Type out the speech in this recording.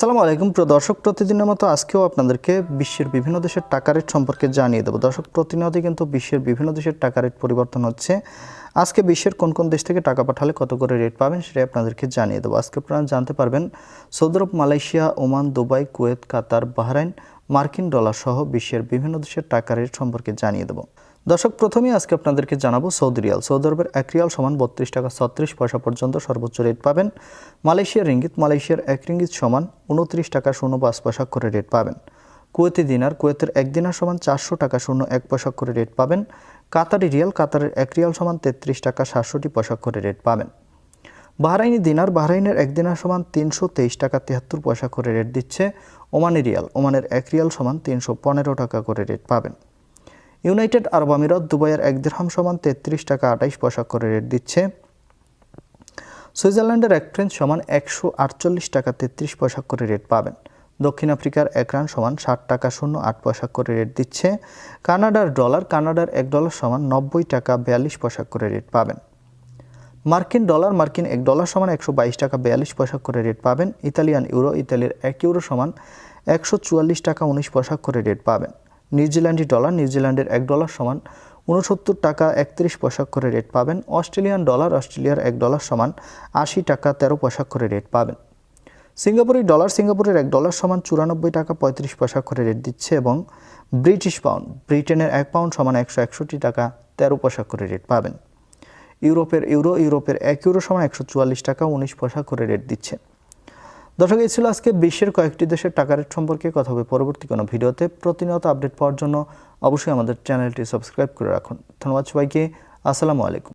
আসসালামু আলাইকুম প্রিয় দর্শক, প্রতিদিনের মতো আজকেও আপনাদেরকে বিশ্বের বিভিন্ন দেশের টাকা রেট সম্পর্কে জানিয়ে দেবো। দর্শক, প্রতিনিয়তই কিন্তু বিশ্বের বিভিন্ন দেশের টাকা রেট পরিবর্তন হচ্ছে। আজকে বিশ্বের কোন কোন দেশ থেকে টাকা পাঠালে কত করে রেট পাবেন সেটা আপনাদেরকে জানিয়ে দেবো। আজকে আপনারা জানতে পারবেন, Saudi Arabia, Malaysia, Oman, Dubai, Kuwait, Qatar, Bahrain, মার্কিন ডলার সহ বিশ্বের বিভিন্ন দেশের টাকা রেট সম্পর্কে জানিয়ে দেবো। দর্শক, প্রথমেই আজকে আপনাদেরকে জানাব সৌদি রিয়াল। সৌদি আরবের এক রিয়াল সমান বত্রিশ টাকা ছত্রিশ পয়সা পর্যন্ত সর্বোচ্চ রেট পাবেন। মালয়েশিয়ার রিঙ্গিত, মালয়েশিয়ার এক রিঙ্গিত সমান উনত্রিশ টাকা শূন্য পাঁচ পয়সা করে রেট পাবেন। কুয়েতি দিনার, কুয়েতের এক দিনার সমান চারশো টাকা শূন্য এক পয়সা করে রেট পাবেন। কাতারি রিয়াল, কাতারের এক রিয়াল সমান তেত্রিশ টাকা সাতষট্টি পয়সা করে রেট পাবেন। বাহরাইনি দিনার, বাহরাইনের এক দিনার সমান তিনশো তেইশ টাকা তিয়াত্তর পয়সা করে রেট দিচ্ছে ওমানি রিয়াল। ওমানের এক রিয়াল সমান তিনশো পনেরো টাকা করে রেট পাবেন। ইউনাইটেড আরব আমিরাত দুবাইয়ের এক দিরহাম সমান তেত্রিশ টাকা আঠাইশ পয়সা করে রেট দিচ্ছে। সুইজারল্যান্ডের এক ফ্রেঞ্চ সমান একশো আটচল্লিশ টাকা তেত্রিশ পয়সা করে রেট পাবেন। দক্ষিণ আফ্রিকার এক রান সমান ষাট টাকা শূন্য আট পয়সা করে রেট দিচ্ছে। কানাডার ডলার কানাডার এক ডলার সমান নব্বই টাকা বিয়াল্লিশ পয়সা করে রেট পাবেন। মার্কিন ডলার মার্কিন এক ডলার সমান একশো বাইশ টাকা বিয়াল্লিশ পয়সা করে রেট পাবেন। ইতালিয়ান ইউরো ইতালির এক ইউরো সমান একশো চুয়াল্লিশ টাকা উনিশ পয়সা করে রেট পাবেন। নিউজিল্যান্ডি ডলার, নিউজিল্যান্ডের এক ডলার সমান উনসত্তর টাকা একত্রিশ পয়সা করে রেট পাবেন। অস্ট্রেলিয়ান ডলার, অস্ট্রেলিয়ার এক ডলার সমান আশি টাকা তেরো পয়সা করে রেট পাবেন। সিঙ্গাপুরি ডলার, সিঙ্গাপুরের এক ডলার সমান চুরানব্বই টাকা পঁয়ত্রিশ পয়সা করে রেট দিচ্ছে এবং ব্রিটিশ পাউন্ড, ব্রিটেনের এক পাউন্ড সমান একশো একষট্টি টাকা তেরো পয়সা করে রেট পাবেন। ইউরোপের ইউরো, ইউরোপের এক ইউরো সমান একশো চুয়াল্লিশ টাকা উনিশ পয়সা করে রেট দিচ্ছে। দর্শক, এই ছিল আজকে বিশ্বের কয়েকটি দেশের টাকা রেট সম্পর্কে কথা হবে পরবর্তী কোনো ভিডিওতে। প্রতিনিয়ত আপডেট পাওয়ার জন্য অবশ্যই আমাদের চ্যানেলটি সাবস্ক্রাইব করে রাখুন। ধন্যবাদ সবাইকে। আসসালামু আলাইকুম।